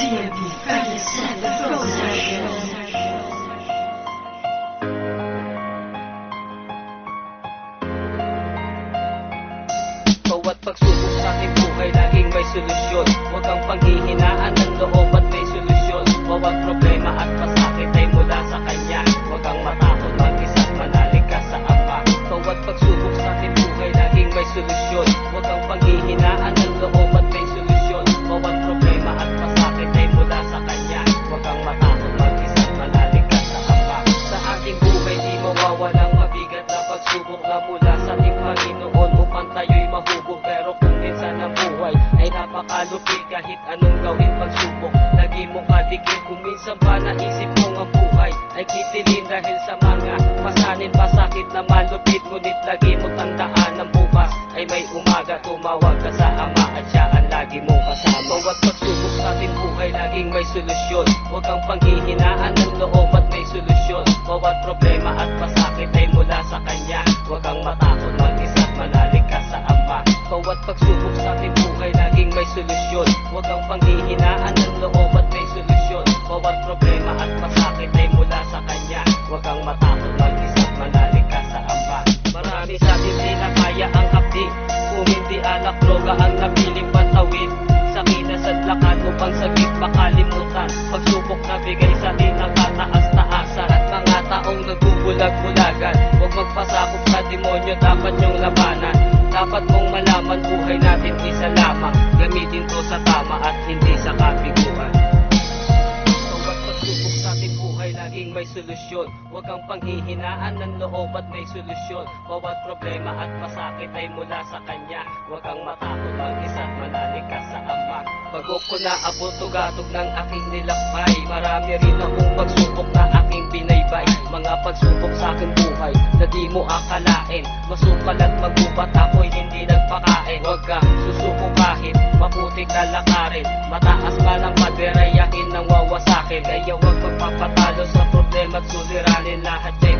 Set the Throw Session. Bawat pagsubok sa ating buhay laging may solusyon Huwag kang panghihinaan napakalupit kahit anong gawin pagsubok Lagi mong kadikit kung minsan ba naisip mong ang buhay. Ay kitilin dahil sa mga pasanin pasakit na malupit Ngunit lagi mo tandaan ang bukas. Ay may umaga tumawag ka sa Ama at siya ang lagi mong kasama. Bawat pagsubok sa ating buhay laging may solusyon. Huwag kang panghihinaan ng loob at may solusyon. Bawat problema at pasakit ay mula sa Kanya Huwag kang panghihinaan ng loob at may solusyon. Bawat problema at pasakit ay mula sa Kanya. Huwag kang matakot mag-isa at manalig ka sa Ama Marami sa atin di na kaya ang hapdi Kung hindi alak droga ang napiling pantawid Sakina sa lakad upang sagip makalimutan. Pagsubok na bigay sa atin ang kataas-taasan At mga taong nagbubulag-bulagan Huwag magpasakop sa demonyo, dapat yung buhay natin isa lamang Gamitin to sa tama at hindi sa kabiguan Bawat pagsubok sa ating buhay laging may solusyon. Huwag kang panghihinaan ng loob at may solusyon. Bawat problema at masakit ay mula sa Kanya. Huwag kang matakot mag-isa manalig sa Ama. Bago ko naabot tugatog ng aking nilakbay. Marami rin akong pagsubok na aking binaybay Mga pagsubok sa aking buhay na di mo akalain. Masukal at magubat ako'y hindi nagpakain. Huwag ka susuko kahit maputik na Mataas man ang paderayahin ng wawasakin Kaya huwag magpapatalo sa problema at suliranin Lahat ay